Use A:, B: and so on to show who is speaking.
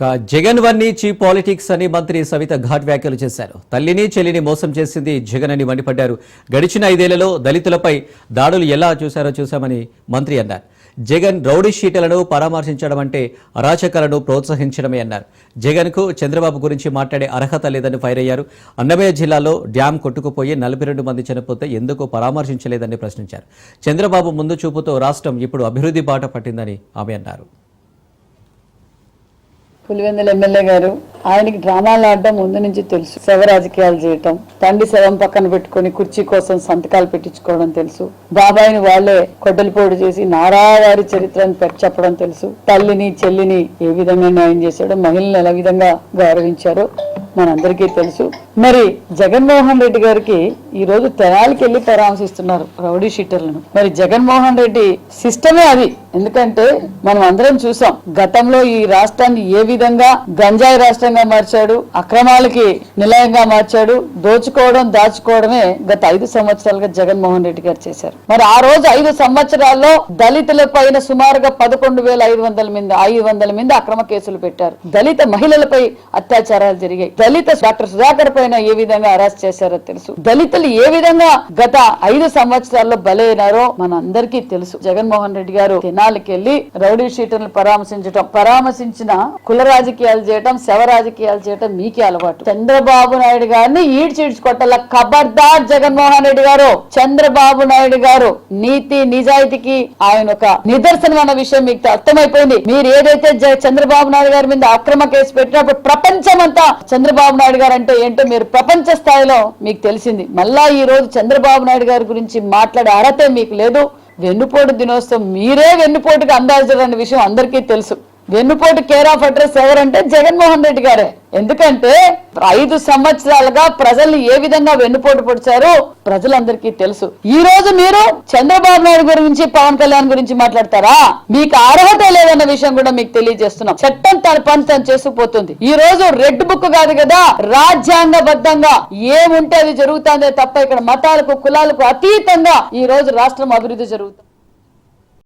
A: జగన్ వన్ని cheap politics అని మంత్రి సవిత ఘాట్ వ్యాఖ్యలు చేశారు. తల్లిని చెల్లిని మోసం చేసింది జగన్ అని మండిపడ్డారు. గడిచిన ఐదేళ్ళలో దళితులపై దాడులు ఎలా చూశారో చూశామని మంత్రి అన్నారు. జగన్ రౌడీ షీటలను పరామర్శించడం అంటే అరాచకాలను ప్రోత్సహించడమే అన్నారు. జగన్కు చంద్రబాబు గురించి మాట్లాడే అర్హత లేదని ఫైర్ అయ్యారు. అన్నమయ్య జిల్లాలో డ్యాం కొట్టుకుపోయి నలభై రెండు మంది చనిపోతే ఎందుకు పరామర్శించలేదని ప్రశ్నించారు. చంద్రబాబు ముందు చూపుతో రాష్ట్రం ఇప్పుడు అభివృద్ధి బాట పట్టిందని ఆమె అన్నారు.
B: పులివెందుల ఎమ్మెల్యే గారు ఆయనకి డ్రామాలు ఆడడం ముందు నుంచి తెలుసు. శవ రాజకీయాలు చేయటం తండ్రి శవం పక్కన పెట్టుకొని కుర్చీ కోసం సంతకాలు పెట్టించుకోవడం తెలుసు. బాబాయిని వాళ్ళే కొడ్డలిపోటు చేసి నారావారి చరిత్రను చెప్పడం తెలుసు. తల్లిని చెల్లిని ఏ విధంగా న్యాయం చేశాడో మహిళలను ఎలా విధంగా గౌరవించారో మనందరికీ తెలుసు. మరి జగన్మోహన్ రెడ్డి గారికి ఈ రోజు తెనాలికి వెళ్ళి పరామర్శిస్తున్నారు రౌడీ షీటర్లను. మరి జగన్మోహన్ రెడ్డి సిస్టమే అది. ఎందుకంటే మనం అందరం చూసాం గతంలో ఈ రాష్ట్రాన్ని ఏ విధంగా గంజాయి రాష్ట్రంగా మార్చాడు అక్రమాలకి నిలయంగా మార్చాడు దోచుకోవడం దాచుకోవడమే గత ఐదు సంవత్సరాలుగా జగన్మోహన్ రెడ్డి గారు చేశారు. మరి ఆ రోజు ఐదు సంవత్సరాల్లో దళితుల పైన సుమారుగా పదకొండు వేల ఐదు వందల మంది ఐదు వందల మంది అక్రమ కేసులు పెట్టారు. దళిత మహిళలపై అత్యాచారాలు జరిగాయి. దళిత డాక్టర్ సుధాకర్ పైన ఏ విధంగా అరెస్ట్ చేశారో తెలుసు. దళితులు ఏ విధంగా గత ఐదు సంవత్సరాల్లో బలైనారో మన అందరికీ తెలుసు. జగన్మోహన్ రెడ్డి గారు తెనాలికి రౌడీ షీటర్లు పరామర్శించడం పరామర్శించిన కుల రాజకీయాలు చేయటం శవ రాజకీయాలు చేయటం మీకే అలవాటు. చంద్రబాబు నాయుడు గారిని ఈడ్చిడ్చి కొట్టాల ఖబర్దార్ జగన్మోహన్ రెడ్డి గారు. చంద్రబాబు నాయుడు గారు నీతి నిజాయితీకి ఆయన ఒక నిదర్శనం అన్న విషయం మీకు అర్థమైపోయింది. మీరు ఏదైతే చంద్రబాబు నాయుడు గారి మీద అక్రమ కేసు పెట్టినప్పుడు ప్రపంచమంతా చంద్రబాబు నాయుడు గారు అంటే ఏంటో మీరు ప్రపంచ స్థాయిలో మీకు తెలిసింది. మళ్ళా ఈ రోజు చంద్రబాబు నాయుడు గారి గురించి మాట్లాడే అర్హత మీకు లేదు. వెన్నుపోటు దినోత్సవం మీరే వెన్నుపోటుకి అందాల్సిన విషయం అందరికీ తెలుసు. వెన్నుపోటు కేర్ ఆఫ్ అడ్రస్ ఎవరంటే జగన్మోహన్ రెడ్డి గారే. ఎందుకంటే ఐదు సంవత్సరాలుగా ప్రజల్ని ఏ విధంగా వెన్నుపోటు పొడిచారో ప్రజలందరికీ తెలుసు. ఈ రోజు మీరు చంద్రబాబు నాయుడు గురించి పవన్ కళ్యాణ్ గురించి మాట్లాడతారా? మీకు అర్హత లేదన్న విషయం కూడా మీకు తెలియజేస్తున్నాం. చట్టం తన పని తను చేసుకుపోతుంది. ఈ రోజు రెడ్ బుక్ కాదు కదా రాజ్యాంగబద్ధంగా ఏముంటే అది జరుగుతుందే తప్ప ఇక్కడ మతాలకు కులాలకు అతీతంగా ఈ రోజు రాష్ట్రం అభివృద్ధి జరుగుతుంది.